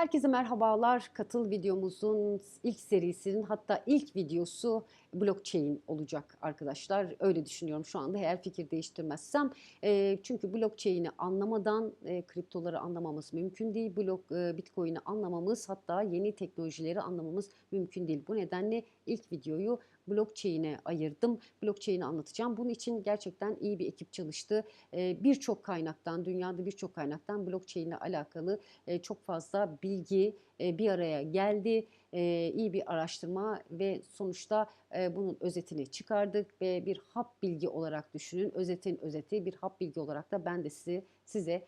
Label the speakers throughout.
Speaker 1: Herkese merhabalar. Katıl videomuzun ilk serisinin hatta ilk videosu blockchain olacak arkadaşlar. Öyle düşünüyorum şu anda eğer fikir değiştirmezsem. E, çünkü blockchain'i anlamadan e, kriptoları anlamamız mümkün değil. Blok, e, bitcoin'i anlamamız hatta yeni teknolojileri anlamamız mümkün değil. Bu nedenle ilk videoyu blockchain'e ayırdım. Blockchain'i anlatacağım. Bunun için gerçekten iyi bir ekip çalıştı. E, birçok kaynaktan, dünyada birçok kaynaktan blockchain ile alakalı e, çok fazla bilgi e, bir araya geldi. E, iyi bir araştırma ve sonuçta bunun özetini çıkardık ve bir hap bilgi olarak düşünün. Özetin özeti bir hap bilgi olarak da ben de size, size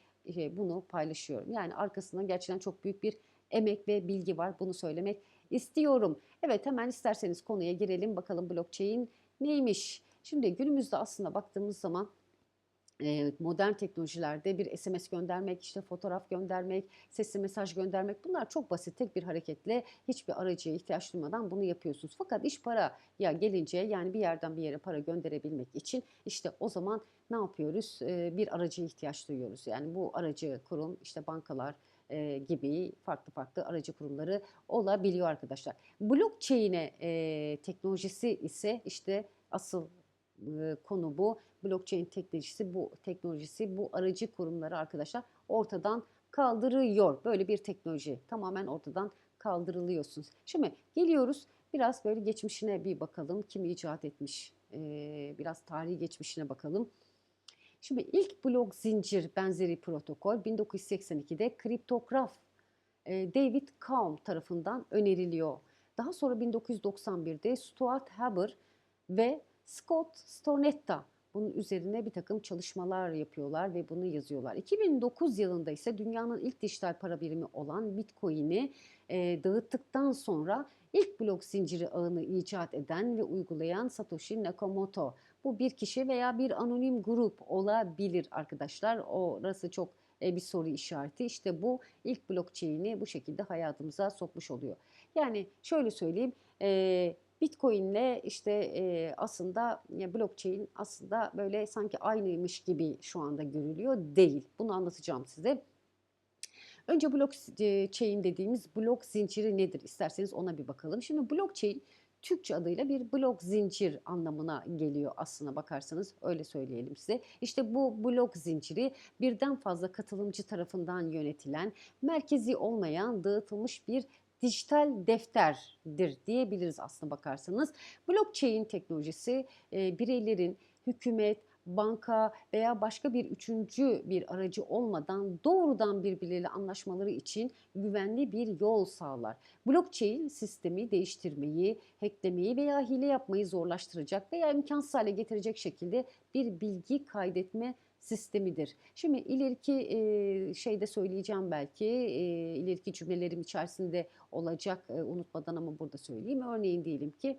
Speaker 1: bunu paylaşıyorum. Yani arkasında gerçekten çok büyük bir emek ve bilgi var. Bunu söylemek istiyorum. Evet hemen isterseniz konuya girelim. Bakalım blockchain neymiş? Şimdi günümüzde aslında baktığımız zaman e, modern teknolojilerde bir SMS göndermek, işte fotoğraf göndermek, sesli mesaj göndermek bunlar çok basit. Tek bir hareketle hiçbir aracıya ihtiyaç duymadan bunu yapıyorsunuz. Fakat iş para ya gelince yani bir yerden bir yere para gönderebilmek için işte o zaman ne yapıyoruz? E, bir aracıya ihtiyaç duyuyoruz. Yani bu aracı kurum işte bankalar, e, gibi farklı farklı aracı kurumları olabiliyor arkadaşlar. Blockchain'e e, teknolojisi ise işte asıl e, konu bu. Blockchain teknolojisi bu teknolojisi bu aracı kurumları arkadaşlar ortadan kaldırıyor. Böyle bir teknoloji tamamen ortadan kaldırılıyorsunuz. Şimdi geliyoruz biraz böyle geçmişine bir bakalım. Kim icat etmiş? Ee, biraz tarihi geçmişine bakalım. Şimdi ilk blok zincir benzeri protokol 1982'de kriptograf e, David Kaum tarafından öneriliyor. Daha sonra 1991'de Stuart Haber ve Scott Stornetta bunun üzerine bir takım çalışmalar yapıyorlar ve bunu yazıyorlar. 2009 yılında ise dünyanın ilk dijital para birimi olan Bitcoin'i e, dağıttıktan sonra ilk blok zinciri ağını icat eden ve uygulayan Satoshi Nakamoto. Bu bir kişi veya bir anonim grup olabilir arkadaşlar. Orası çok e, bir soru işareti. İşte bu ilk blockchain'i bu şekilde hayatımıza sokmuş oluyor. Yani şöyle söyleyeyim. E, Bitcoin'le işte e, aslında blockchain aslında böyle sanki aynıymış gibi şu anda görülüyor değil. Bunu anlatacağım size. Önce blockchain dediğimiz blok zinciri nedir? İsterseniz ona bir bakalım. Şimdi blockchain Türkçe adıyla bir blok zincir anlamına geliyor aslına bakarsanız öyle söyleyelim size. İşte bu blok zinciri birden fazla katılımcı tarafından yönetilen, merkezi olmayan, dağıtılmış bir dijital defterdir diyebiliriz aslına bakarsanız. Blockchain teknolojisi e, bireylerin hükümet, banka veya başka bir üçüncü bir aracı olmadan doğrudan birbirleriyle anlaşmaları için güvenli bir yol sağlar. Blockchain sistemi değiştirmeyi, hacklemeyi veya hile yapmayı zorlaştıracak veya imkansız hale getirecek şekilde bir bilgi kaydetme sistemidir. Şimdi ileriki e, şeyde söyleyeceğim belki, e, ileriki cümlelerim içerisinde olacak e, unutmadan ama burada söyleyeyim. Örneğin diyelim ki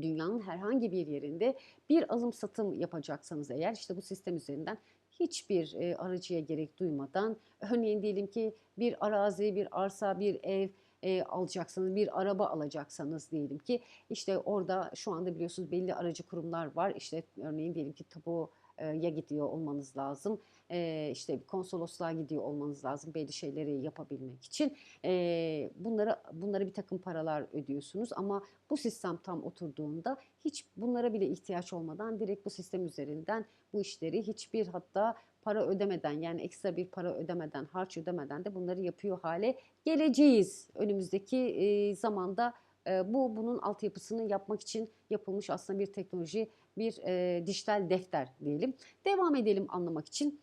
Speaker 1: dünyanın herhangi bir yerinde bir alım satım yapacaksanız eğer işte bu sistem üzerinden hiçbir e, aracıya gerek duymadan örneğin diyelim ki bir arazi, bir arsa, bir ev e, alacaksınız, bir araba alacaksanız diyelim ki işte orada şu anda biliyorsunuz belli aracı kurumlar var. İşte örneğin diyelim ki tapu ya gidiyor olmanız lazım. E, işte konsolosluğa gidiyor olmanız lazım belli şeyleri yapabilmek için. E, bunlara bunlara bir takım paralar ödüyorsunuz ama bu sistem tam oturduğunda hiç bunlara bile ihtiyaç olmadan direkt bu sistem üzerinden bu işleri hiçbir hatta para ödemeden yani ekstra bir para ödemeden, harç ödemeden de bunları yapıyor hale geleceğiz. Önümüzdeki e, zamanda e, bu bunun altyapısını yapmak için yapılmış aslında bir teknoloji bir e, dijital defter diyelim. Devam edelim anlamak için.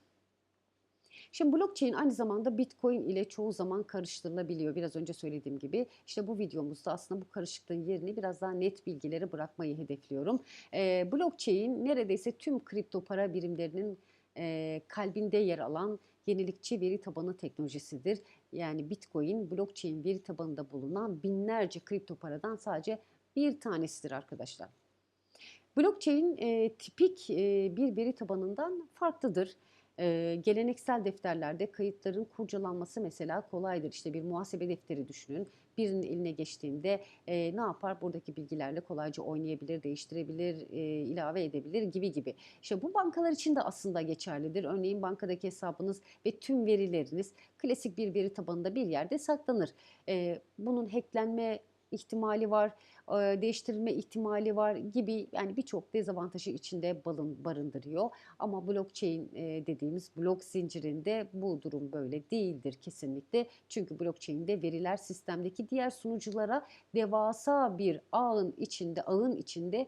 Speaker 1: Şimdi blockchain aynı zamanda Bitcoin ile çoğu zaman karıştırılabiliyor. Biraz önce söylediğim gibi işte bu videomuzda aslında bu karışıklığın yerini biraz daha net bilgileri bırakmayı hedefliyorum. E, blockchain neredeyse tüm kripto para birimlerinin e, kalbinde yer alan yenilikçi veri tabanı teknolojisidir. Yani Bitcoin blockchain veri tabanında bulunan binlerce kripto paradan sadece bir tanesidir arkadaşlar. Blockchain e, tipik e, bir veri tabanından farklıdır. Ee, geleneksel defterlerde kayıtların kurcalanması mesela kolaydır. İşte bir muhasebe defteri düşünün. Birinin eline geçtiğinde e, ne yapar? Buradaki bilgilerle kolayca oynayabilir, değiştirebilir, e, ilave edebilir gibi gibi. İşte bu bankalar için de aslında geçerlidir. Örneğin bankadaki hesabınız ve tüm verileriniz klasik bir veri tabanında bir yerde saklanır. E, bunun hacklenme ihtimali var, değiştirilme ihtimali var gibi yani birçok dezavantajı içinde balın barındırıyor. Ama blockchain dediğimiz blok zincirinde bu durum böyle değildir kesinlikle. Çünkü blockchain'de veriler sistemdeki diğer sunuculara devasa bir ağın içinde, ağın içinde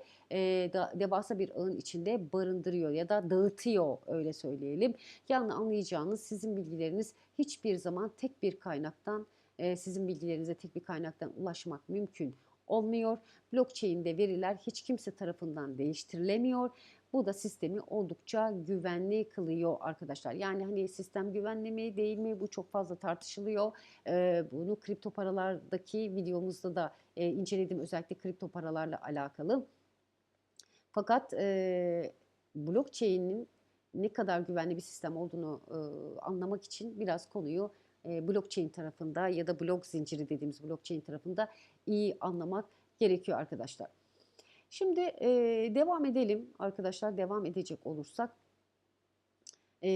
Speaker 1: devasa bir ağın içinde barındırıyor ya da dağıtıyor öyle söyleyelim. Yani anlayacağınız sizin bilgileriniz hiçbir zaman tek bir kaynaktan sizin bilgilerinize tek bir kaynaktan ulaşmak mümkün olmuyor. Blockchain'de veriler hiç kimse tarafından değiştirilemiyor. Bu da sistemi oldukça güvenli kılıyor arkadaşlar. Yani hani sistem güvenli mi değil mi bu çok fazla tartışılıyor. Ee, bunu kripto paralardaki videomuzda da e, inceledim özellikle kripto paralarla alakalı. Fakat e, blockchain'in ne kadar güvenli bir sistem olduğunu e, anlamak için biraz konuyu e, blockchain tarafında ya da blok zinciri dediğimiz blockchain tarafında iyi anlamak gerekiyor arkadaşlar. Şimdi e, devam edelim arkadaşlar devam edecek olursak e,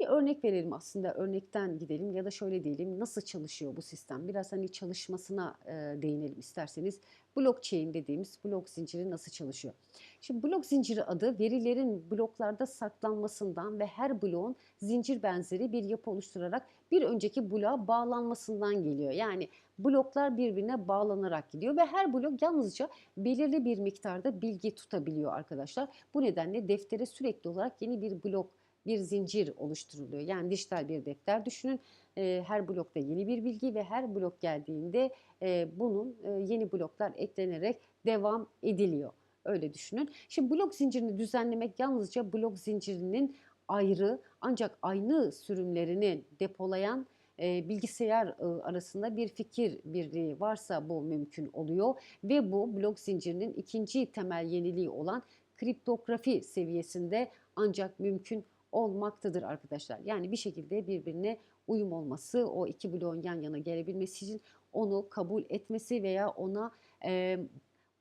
Speaker 1: bir örnek verelim aslında örnekten gidelim ya da şöyle diyelim nasıl çalışıyor bu sistem biraz hani çalışmasına e, değinelim isterseniz blockchain dediğimiz blok zinciri nasıl çalışıyor? Şimdi blok zinciri adı verilerin bloklarda saklanmasından ve her bloğun zincir benzeri bir yapı oluşturarak bir önceki bloğa bağlanmasından geliyor. Yani bloklar birbirine bağlanarak gidiyor ve her blok yalnızca belirli bir miktarda bilgi tutabiliyor arkadaşlar. Bu nedenle deftere sürekli olarak yeni bir blok bir zincir oluşturuluyor. Yani dijital bir defter düşünün. E, her blokta yeni bir bilgi ve her blok geldiğinde e, bunun e, yeni bloklar eklenerek devam ediliyor. Öyle düşünün. Şimdi blok zincirini düzenlemek yalnızca blok zincirinin ayrı ancak aynı sürümlerini depolayan e, bilgisayar arasında bir fikir birliği varsa bu mümkün oluyor ve bu blok zincirinin ikinci temel yeniliği olan kriptografi seviyesinde ancak mümkün olmaktadır arkadaşlar. Yani bir şekilde birbirine uyum olması, o iki bloğun yan yana gelebilmesi için onu kabul etmesi veya ona e,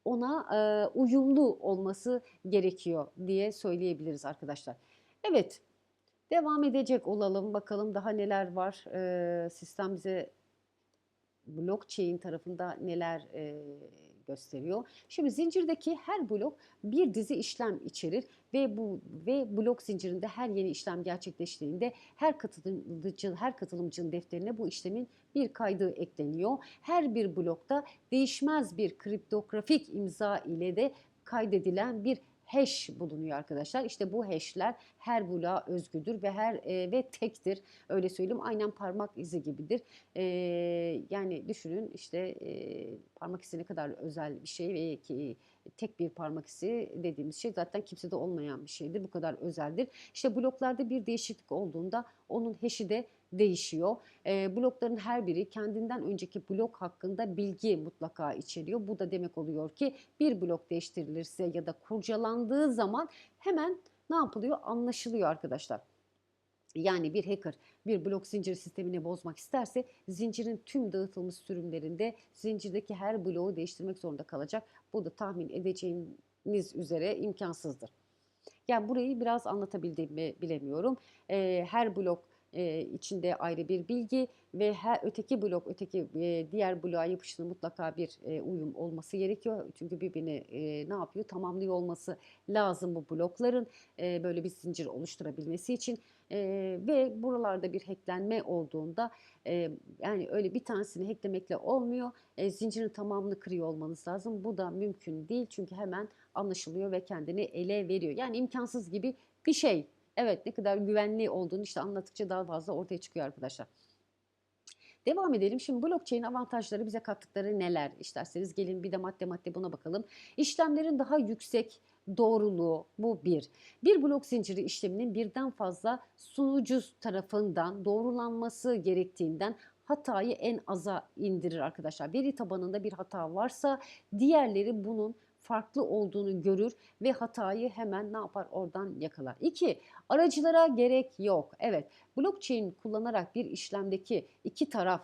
Speaker 1: ona e, uyumlu olması gerekiyor diye söyleyebiliriz arkadaşlar. Evet, devam edecek olalım. Bakalım daha neler var. E, sistem bize blockchain tarafında neler e, gösteriyor. Şimdi zincirdeki her blok bir dizi işlem içerir ve bu ve blok zincirinde her yeni işlem gerçekleştiğinde her katılımcı her katılımcının defterine bu işlemin bir kaydı ekleniyor. Her bir blokta değişmez bir kriptografik imza ile de kaydedilen bir hash bulunuyor arkadaşlar. İşte bu hash'ler her bloğa özgüdür ve her e, ve tektir. Öyle söyleyeyim. Aynen parmak izi gibidir. E, yani düşünün işte e, parmak izi ne kadar özel bir şey ve ki tek bir parmak izi dediğimiz şey zaten kimsede olmayan bir şeydir. Bu kadar özeldir. İşte bloklarda bir değişiklik olduğunda onun hash'i de değişiyor. E, blokların her biri kendinden önceki blok hakkında bilgi mutlaka içeriyor. Bu da demek oluyor ki bir blok değiştirilirse ya da kurcalandığı zaman hemen ne yapılıyor? Anlaşılıyor arkadaşlar. Yani bir hacker bir blok zincir sistemini bozmak isterse zincirin tüm dağıtılmış sürümlerinde zincirdeki her bloğu değiştirmek zorunda kalacak. Bu da tahmin edeceğiniz üzere imkansızdır. Yani burayı biraz anlatabildiğimi bilemiyorum. Ee, her blok e, içinde ayrı bir bilgi ve her öteki blok öteki e, diğer bloğa yapışının mutlaka bir e, uyum olması gerekiyor. Çünkü birbirini e, ne yapıyor? Tamamlıyor olması lazım bu blokların e, böyle bir zincir oluşturabilmesi için. E, ve buralarda bir hacklenme olduğunda e, yani öyle bir tanesini hacklemekle olmuyor. E, zincirin tamamını kırıyor olmanız lazım. Bu da mümkün değil çünkü hemen anlaşılıyor ve kendini ele veriyor. Yani imkansız gibi bir şey Evet ne kadar güvenli olduğunu işte anlattıkça daha fazla ortaya çıkıyor arkadaşlar. Devam edelim. Şimdi blockchain avantajları bize kattıkları neler? İsterseniz gelin bir de madde madde buna bakalım. İşlemlerin daha yüksek doğruluğu bu bir. Bir blok zinciri işleminin birden fazla sunucu tarafından doğrulanması gerektiğinden hatayı en aza indirir arkadaşlar. Veri tabanında bir hata varsa diğerleri bunun farklı olduğunu görür ve hatayı hemen ne yapar oradan yakalar. 2. Aracılara gerek yok. Evet blockchain kullanarak bir işlemdeki iki taraf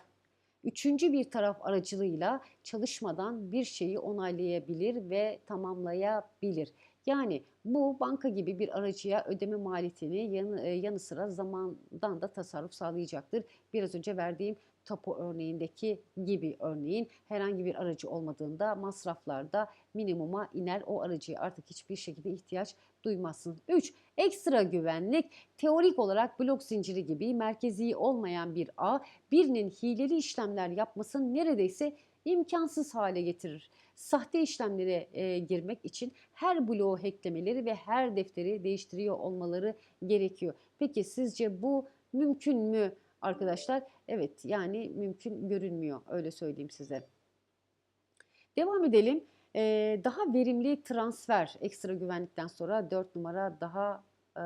Speaker 1: üçüncü bir taraf aracılığıyla çalışmadan bir şeyi onaylayabilir ve tamamlayabilir. Yani bu banka gibi bir aracıya ödeme maliyetini yanı, e, yanı sıra zamandan da tasarruf sağlayacaktır. Biraz önce verdiğim tapu örneğindeki gibi örneğin herhangi bir aracı olmadığında masraflarda minimuma iner. O aracıya artık hiçbir şekilde ihtiyaç duymazsınız. 3. Ekstra güvenlik teorik olarak blok zinciri gibi merkezi olmayan bir ağ birinin hileli işlemler yapmasını neredeyse imkansız hale getirir. Sahte işlemlere e, girmek için her bloğu hacklemeleri ve her defteri değiştiriyor olmaları gerekiyor. Peki sizce bu mümkün mü arkadaşlar? Evet yani mümkün görünmüyor öyle söyleyeyim size. Devam edelim. Ee, daha verimli transfer ekstra güvenlikten sonra 4 numara daha e,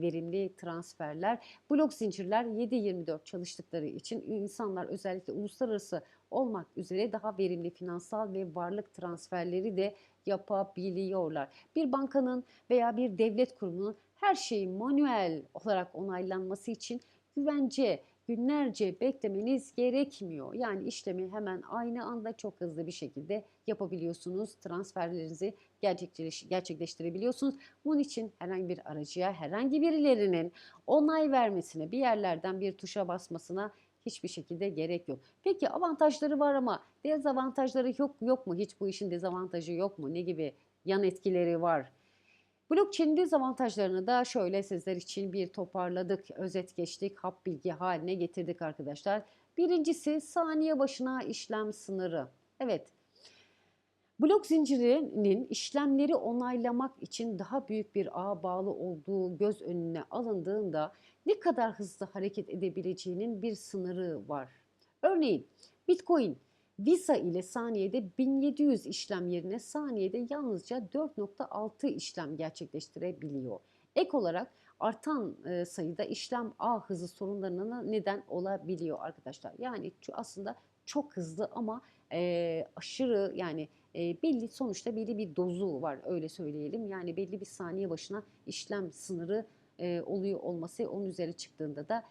Speaker 1: verimli transferler. Blok zincirler 7-24 çalıştıkları için insanlar özellikle uluslararası olmak üzere daha verimli finansal ve varlık transferleri de yapabiliyorlar. Bir bankanın veya bir devlet kurumunun her şeyin manuel olarak onaylanması için güvence günlerce beklemeniz gerekmiyor. Yani işlemi hemen aynı anda çok hızlı bir şekilde yapabiliyorsunuz. Transferlerinizi gerçekleştirebiliyorsunuz. Bunun için herhangi bir aracıya, herhangi birilerinin onay vermesine, bir yerlerden bir tuşa basmasına hiçbir şekilde gerek yok. Peki avantajları var ama dezavantajları yok yok mu? Hiç bu işin dezavantajı yok mu? Ne gibi yan etkileri var? Blockchain'in dezavantajlarını da şöyle sizler için bir toparladık, özet geçtik, hap bilgi haline getirdik arkadaşlar. Birincisi saniye başına işlem sınırı. Evet, blok zincirinin işlemleri onaylamak için daha büyük bir ağa bağlı olduğu göz önüne alındığında ne kadar hızlı hareket edebileceğinin bir sınırı var. Örneğin Bitcoin Visa ile saniyede 1700 işlem yerine saniyede yalnızca 4.6 işlem gerçekleştirebiliyor. Ek olarak artan e, sayıda işlem ağ hızı sorunlarına neden olabiliyor arkadaşlar. Yani aslında çok hızlı ama e, aşırı yani e, belli sonuçta belli bir dozu var öyle söyleyelim. Yani belli bir saniye başına işlem sınırı e, oluyor olması onun üzeri çıktığında da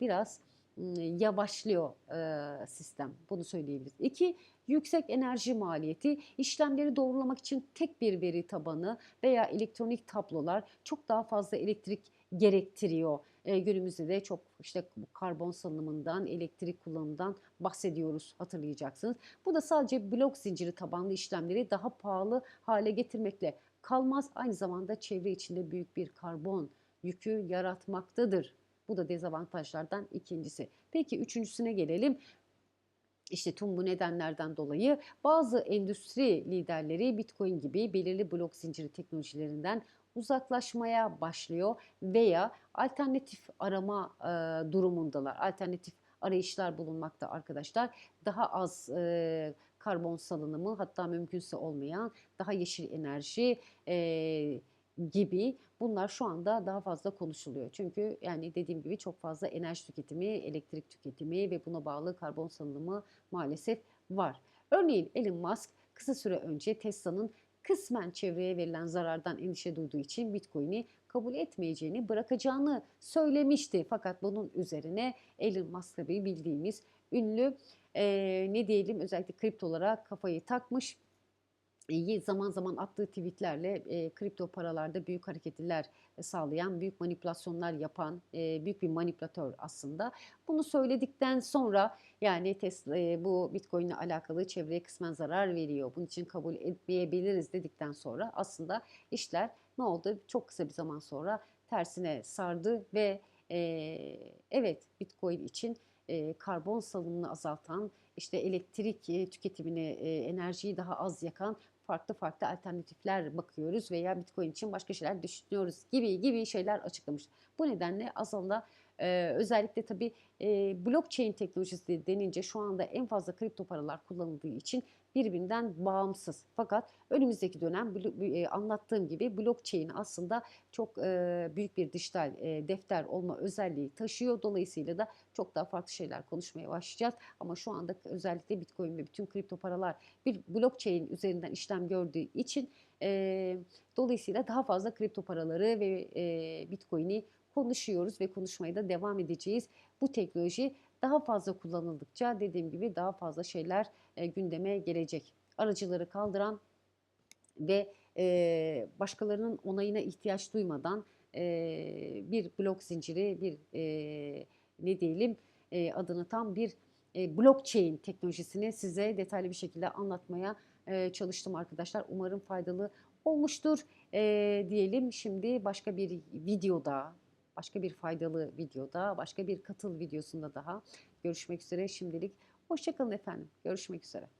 Speaker 1: biraz yavaşlıyor e, sistem. Bunu söyleyebiliriz. İki, yüksek enerji maliyeti. işlemleri doğrulamak için tek bir veri tabanı veya elektronik tablolar çok daha fazla elektrik gerektiriyor. E, günümüzde de çok işte karbon salınımından, elektrik kullanımından bahsediyoruz hatırlayacaksınız. Bu da sadece blok zinciri tabanlı işlemleri daha pahalı hale getirmekle kalmaz. Aynı zamanda çevre içinde büyük bir karbon yükü yaratmaktadır. Bu da dezavantajlardan ikincisi. Peki üçüncüsüne gelelim. İşte tüm bu nedenlerden dolayı bazı endüstri liderleri Bitcoin gibi belirli blok zinciri teknolojilerinden uzaklaşmaya başlıyor veya alternatif arama e, durumundalar. Alternatif arayışlar bulunmakta arkadaşlar. Daha az e, karbon salınımı hatta mümkünse olmayan daha yeşil enerji e, gibi bunlar şu anda daha fazla konuşuluyor. Çünkü yani dediğim gibi çok fazla enerji tüketimi, elektrik tüketimi ve buna bağlı karbon salınımı maalesef var. Örneğin Elon Musk kısa süre önce Tesla'nın kısmen çevreye verilen zarardan endişe duyduğu için Bitcoin'i kabul etmeyeceğini, bırakacağını söylemişti. Fakat bunun üzerine Elon Musk tabii bildiğimiz ünlü e, ne diyelim özellikle kriptolara kafayı takmış zaman zaman attığı tweetlerle e, kripto paralarda büyük hareketler sağlayan, büyük manipülasyonlar yapan e, büyük bir manipülatör aslında. Bunu söyledikten sonra yani Tesla e, bu Bitcoin ile alakalı çevreye kısmen zarar veriyor. Bunun için kabul etmeyebiliriz dedikten sonra aslında işler ne oldu? Çok kısa bir zaman sonra tersine sardı ve e, evet Bitcoin için e, karbon salımını azaltan, işte elektrik e, tüketimini, e, enerjiyi daha az yakan farklı farklı alternatifler bakıyoruz veya Bitcoin için başka şeyler düşünüyoruz gibi gibi şeyler açıklamış. Bu nedenle aslında Ee, özellikle tabii e, blockchain teknolojisi denince şu anda en fazla kripto paralar kullanıldığı için birbirinden bağımsız. Fakat önümüzdeki dönem e, anlattığım gibi blockchain aslında çok e, büyük bir dijital e, defter olma özelliği taşıyor. Dolayısıyla da çok daha farklı şeyler konuşmaya başlayacağız. Ama şu anda özellikle Bitcoin ve bütün kripto paralar bir blockchain üzerinden işlem gördüğü için dolayısıyla daha fazla kripto paraları ve Bitcoin'i konuşuyoruz ve konuşmaya da devam edeceğiz. Bu teknoloji daha fazla kullanıldıkça dediğim gibi daha fazla şeyler e, gündeme gelecek. Aracıları kaldıran ve e, başkalarının onayına ihtiyaç duymadan e, bir blok zinciri, bir ne diyelim adını tam bir e, blockchain teknolojisini size detaylı bir şekilde anlatmaya çalıştım arkadaşlar. Umarım faydalı olmuştur diyelim. Şimdi başka bir videoda, başka bir faydalı videoda, başka bir katıl videosunda daha görüşmek üzere. Şimdilik hoşçakalın efendim. Görüşmek üzere.